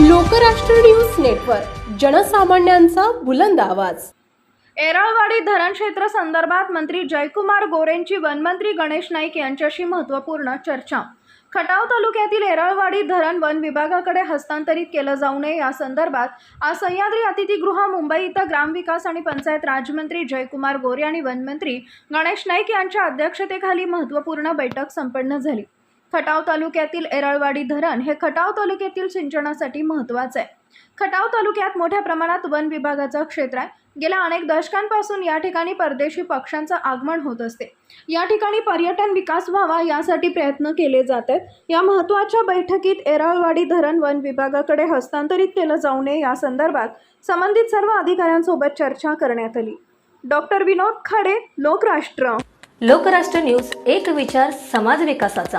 Lokrashtra news network जनसामान्यांचा बुलंद आवाज. एरळवाडी धरण क्षेत्र संदर्भात मंत्री जयकुमार गोरेंची वनमंत्री गणेश नाईक यांच्याशी महत्त्वपूर्ण चर्चा. खटाव तालुक्यातील एरळवाडी धरण वन विभागाकडे हस्तांतरित केलं जाऊ नये या संदर्भात आज सह्याद्री अतिथीगृह मुंबई इथं ग्रामविकास आणि पंचायत राजमंत्री जयकुमार गोरे आणि वनमंत्री गणेश नाईक यांच्या अध्यक्षतेखाली महत्त्वपूर्ण बैठक संपन्न झाली. खटाव तालुक्यातील एरळवाडी धरण हे खटाव तालुक्यातील सिंचनासाठी महत्त्वाचं आहे. खटाव तालुक्यात मोठ्या प्रमाणात वन विभागाचं क्षेत्र आहे. गेल्या अनेक दशकांपासून या ठिकाणी परदेशी पक्ष्यांचं आगमन होत असते. या ठिकाणी पर्यटन विकास व्हावा यासाठी प्रयत्न केले जात आहेत. या महत्त्वाच्या बैठकीत एराळवाडी धरण वन विभागाकडे हस्तांतरित केलं जाऊ नये या संदर्भात संबंधित सर्व अधिकाऱ्यांसोबत चर्चा करण्यात आली. डॉक्टर विनोद खाडे लोकराष्ट्र. लोकराष्ट्र न्यूज एक विचार समाज विकासाचा.